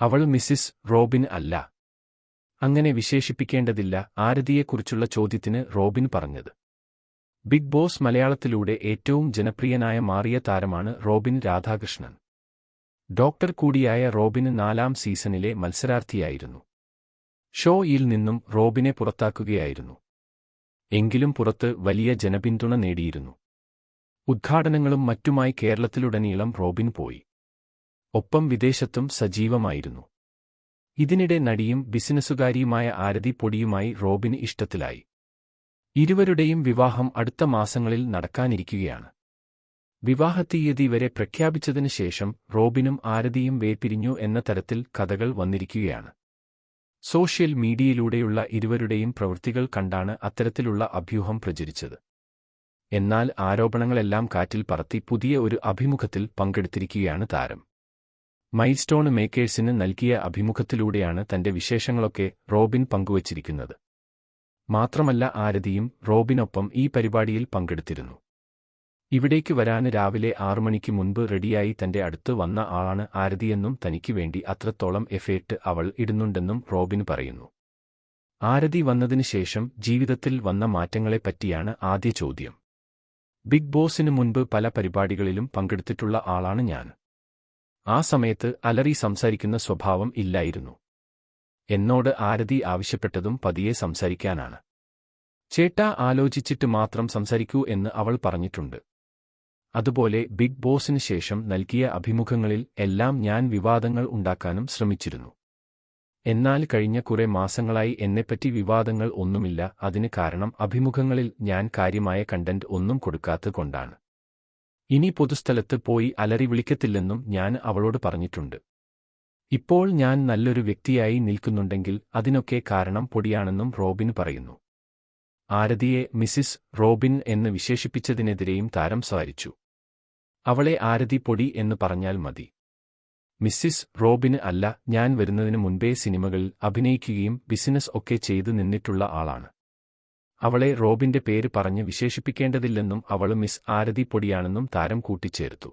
അവൾ Mrs Robin അല്ല. അങ്ങനെ വിശേഷിപ്പിക്കേണ്ടതില്ല ആരതിയെക്കുറിച്ചുള്ള ചോദ്യത്തിന് റോബിൻ പറഞ്ഞത്. ബിഗ് ബോസ് മലയാളത്തിലൂടെ ഏറ്റവും ജനപ്രിയനായ മാറിയ താരമാണ് റോബിൻ രാധാകൃഷ്ണൻ. ഡോക്ടർ കൂടിയായ റോബിന് നാലാം സീസണിലെ മത്സരാർത്ഥിയായിരുന്നു. ഷോയിൽ നിന്നും റോബിനെ പുറത്താക്കുകയായിരുന്നു. എങ്കിലും പുറത്ത് വലിയ ജനപിന്തുണ നേടിയിരുന്നു. ഉദ്ഘാടനങ്ങളും മറ്റുമായി കേരളത്തിലുടനീളം റോബിൻ പോയി. ഒപ്പം വിദേശത്തും സജീവമായിരുന്നു. ഇതിനിടെ നടിയും ബിസിനസ്സുകാരിയുമായ ആരതി പൊടിയുമായി റോബിന് ഇഷ്ടത്തിലായി. ഇരുവരുടെയും വിവാഹം അടുത്ത മാസങ്ങളിൽ നടക്കാനിരിക്കുകയാണ്. വിവാഹത്തീയതി വരെ പ്രഖ്യാപിച്ചതിനു ശേഷം റോബിനും ആരതിയും വേപിരിഞ്ഞു എന്ന തരത്തിൽ കഥകൾ വന്നിരിക്കുകയാണ്. സോഷ്യൽ മീഡിയയിലൂടെയുള്ള ഇരുവരുടെയും പ്രവൃത്തികൾ കണ്ടാണ് അത്തരത്തിലുള്ള അഭ്യൂഹം പ്രചരിച്ചത്. എന്നാൽ ആരോപണങ്ങളെല്ലാം കാറ്റിൽ പറത്തി പുതിയ ഒരു അഭിമുഖത്തിൽ പങ്കെടുത്തിരിക്കുകയാണ് താരം. മൈൽസ്റ്റോൺ മേക്കേഴ്സിന് നൽകിയ അഭിമുഖത്തിലൂടെയാണ് തന്റെ വിശേഷങ്ങളൊക്കെ റോബിൻ പങ്കുവച്ചിരിക്കുന്നത്. മാത്രമല്ല ആരതിയും റോബിനൊപ്പം ഈ പരിപാടിയിൽ പങ്കെടുത്തിരുന്നു. ഇവിടേക്ക് വരാന് രാവിലെ ആറു മണിക്ക് മുൻപ് റെഡിയായി തന്റെ അടുത്ത് വന്ന ആളാണ് ആരതിയെന്നും തനിക്ക് വേണ്ടി അത്രത്തോളം എഫേർട്ട് അവൾ ഇടുന്നുണ്ടെന്നും റോബിൻ പറയുന്നു. ആരതി വന്നതിന് ശേഷം ജീവിതത്തിൽ വന്ന മാറ്റങ്ങളെപ്പറ്റിയാണ് ആദ്യ ചോദ്യം. ബിഗ് ബോസിനു മുൻപ് പല പരിപാടികളിലും പങ്കെടുത്തിട്ടുള്ള ആളാണ് ഞാൻ. ആ സമയത്ത് അലറി സംസാരിക്കുന്ന സ്വഭാവം ഇല്ലായിരുന്നു. എന്നോട് ആരതി ആവശ്യപ്പെട്ടതും പതിയെ സംസാരിക്കാനാണ്. ചേട്ടാ ആലോചിച്ചിട്ട് മാത്രം സംസാരിക്കൂ എന്ന് അവൾ പറഞ്ഞിട്ടുണ്ട്. അതുപോലെ ബിഗ് ബോസിന് ശേഷം നൽകിയ അഭിമുഖങ്ങളിൽ എല്ലാം ഞാൻ വിവാദങ്ങൾ ഉണ്ടാക്കാനും ശ്രമിച്ചിരുന്നു. എന്നാൽ കഴിഞ്ഞ കുറെ മാസങ്ങളായി എന്നെപ്പറ്റി വിവാദങ്ങൾ ഒന്നുമില്ല അതിന് കാരണം അഭിമുഖങ്ങളിൽ ഞാൻ കാര്യമായ കണ്ടന്റ് ഒന്നും കൊടുക്കാത്തത് കൊണ്ടാണ്. ഇനി പൊതുസ്ഥലത്ത് പോയി അലറി വിളിക്കത്തില്ലെന്നും ഞാൻ അവളോട് പറഞ്ഞിട്ടുണ്ട്. ഇപ്പോൾ ഞാൻ നല്ലൊരു വ്യക്തിയായി നിൽക്കുന്നുണ്ടെങ്കിൽ അതിനൊക്കെ കാരണം പൊടിയാണെന്നും റോബിൻ പറയുന്നു. ആരതിയെ മിസിസ് റോബിൻ എന്ന് വിശേഷിപ്പിച്ചതിനെതിരെയും താരം സഹരിച്ചു. അവളെ ആരതി പൊടി എന്ന് പറഞ്ഞാൽ മതി. മിസ്സിസ് റോബിന് അല്ല ഞാൻ വരുന്നതിന് മുൻപേ സിനിമകളിൽ അഭിനയിക്കുകയും ബിസിനസ് ഒക്കെ ചെയ്തു നിന്നിട്ടുള്ള ആളാണ്. അവളെ റോബിന്റെ പേര് പറഞ്ഞ് വിശേഷിപ്പിക്കേണ്ടതില്ലെന്നും അവൾ മിസ് ആരതി പൊടിയാണെന്നും താരം കൂട്ടിച്ചേർത്തു